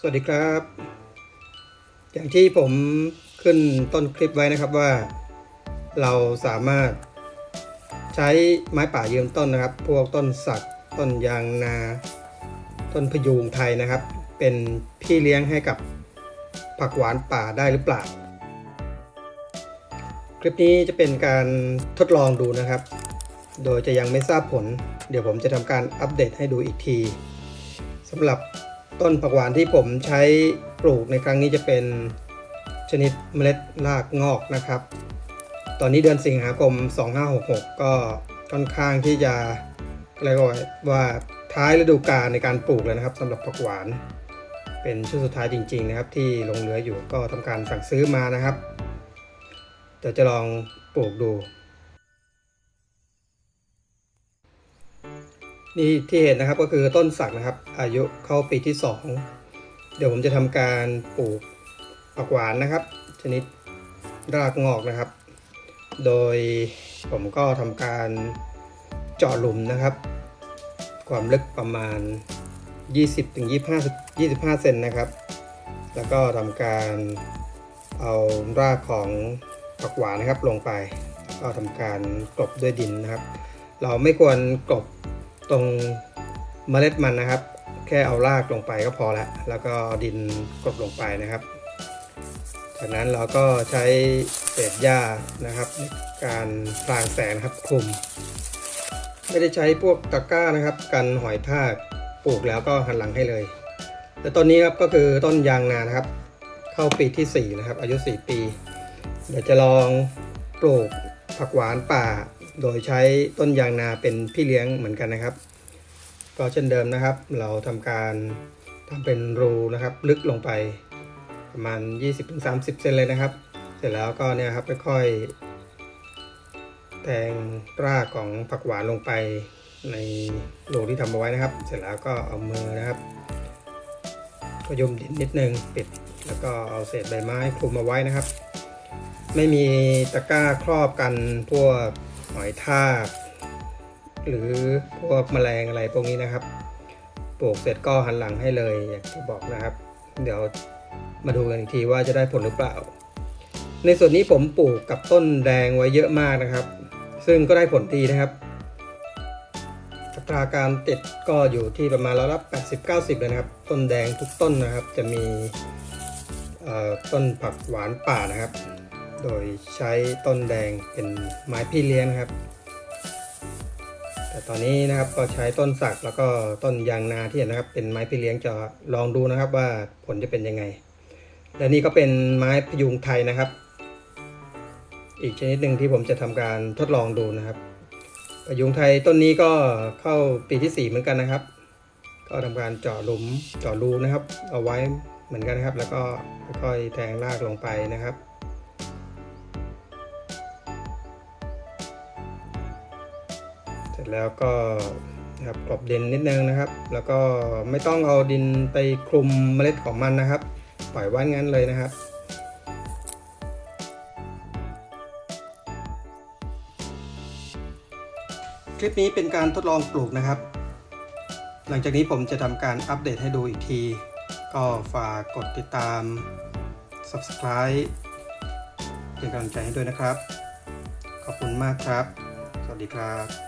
สวัสดีครับ อย่างที่ผมขึ้นต้นคลิปไว้นะครับว่า เราสามารถใช้ไม้ป่ายืนต้นนะครับ พวกต้นสักต้นยางนา ต้นพยุงไทยนะครับ เป็นพี่เลี้ยงให้กับผักหวานป่าได้หรือเปล่า คลิปนี้จะเป็นการทดลองดูนะครับ โดยจะยังไม่ทราบผล เดี๋ยวผมจะทำการอัปเดตให้ดูอีกทีสำหรับ ต้นผักหวานที่ผมใช้ปลูกในครั้งนี้จะเป็นชนิดเมล็ดรากงอกนะครับ ตอนนี้เดือนสิงหาคม 2566 ก็ค่อนข้างที่จะเรียกว่าว่าท้ายฤดูกาลในการปลูกแล้วนะครับสำหรับผักหวาน เป็นชุดสุดท้ายจริง ๆ นะครับ ที่ลงเหลืออยู่ก็ทำการสั่งซื้อมานะครับเดี๋ยวจะลองปลูกดู นี่ที่เห็นนะครับก็คือต้นสักนะครับ อายุเข้าปีที่ 2 เดี๋ยวผมจะทำการปลูกผักหวานนะครับ ชนิดรากงอกนะครับ โดยผมก็ทำการเจาะหลุมนะครับ ความลึกประมาณ 20-25 25 เซนนะครับ แล้วก็ทำการเอารากของผักหวานนะครับลงไปแล้วก็ทำการกลบด้วยดินนะครับ เราไม่ควรกลบ ตรงเมล็ดมันนะครับ แค่เอารากลงไปก็พอละแล้วก็ดินกลบลงไปนะครับ จากนั้นเราก็ใช้เศษหญ้านะครับในการพรางแสงนครับคลุม ไม่ได้ใช้พวกตะกร้านะครับ กันหอยทากปลูกแล้วก็หันหลังให้เลยและต้นนี้ครับก็คือต้นยางนานะครับ เข้าปีที่4นะครับอายุ 4 ปี เดี๋ยวจะลองปลูกผักหวานป่า โดยใช้ต้นยางนาเป็นพี่เลี้ยงเหมือนกันนะครับ ก็เช่นเดิมนะครับ เราทำการทำเป็นรูนะครับ ลึกลงไปประมาณ 20-30 เซนเลยนะครับ เสร็จแล้วก็เนี่ยครับค่อยๆแทงรากของผักหวานลงไปในรูที่ทำเอาไว้นะครับ เสร็จแล้วก็เอามือนะครับก็ยมดินนิดนึงปิดแล้วก็เอาเศษใบไม้คลุมเอาไว้นะครับ ไม่มีตะกร้าครอบกันพวก อยทากหรือพวกแมลงอะไรพวกนี้นะครับ ปลูกเสร็จก็หันหลังให้เลยอย่างที่บอกนะครับ เดี๋ยวมาดูกันอีกทีว่าจะได้ผลหรือเปล่า ในส่วนนี้ผมปลูกกับต้นแดงไว้เยอะมากนะครับ ซึ่งก็ได้ผลดีนะครับอัตราการติดก็อยู่ที่ประมาณร้อยละ80-90 เลยนะครับ ต้นแดงทุกต้นนะครับ จะมีต้นผักหวานป่านะครับ โดยใช้ต้นแดงเป็นไม้พี่เลี้ยงครับ แต่ตอนนี้นะครับก็ใช้ต้นสักแล้วก็ต้นยางนาที่เห็นนะครับ เป็นไม้พี่เลี้ยงจะลองดูนะครับว่าผลจะเป็นยังไง และนี่ก็เป็นไม้พยุงไทยนะครับ อีกชนิดหนึ่งที่ผมจะทำการทดลองดูนะครับพยุงไทยต้นนี้ก็เข้าปีที่ 4 เหมือนกันนะครับ ก็ทำการเจาะหลุมเจาะรูนะครับ เอาไว้เหมือนกันนะครับ แล้วก็ค่อยแทงรากลงไปนะครับ สร็จแล้วก็นะครับกลบดินนิดนึงนะครับ แล้วก็ไม่ต้องเอาดินไปคลุมเมล็ดของมันนะครับ ปล่อยไว้งั้นเลยนะครับคลิปนี้เป็นการทดลองปลูกนะครับ หลังจากนี้ผมจะทำการอัปเดตให้ดูอีกที ก็ฝากกดติดตาม Subscribe เป็นกำลังใจให้ด้วยนะครับ ขอบคุณมากครับ สวัสดีครับ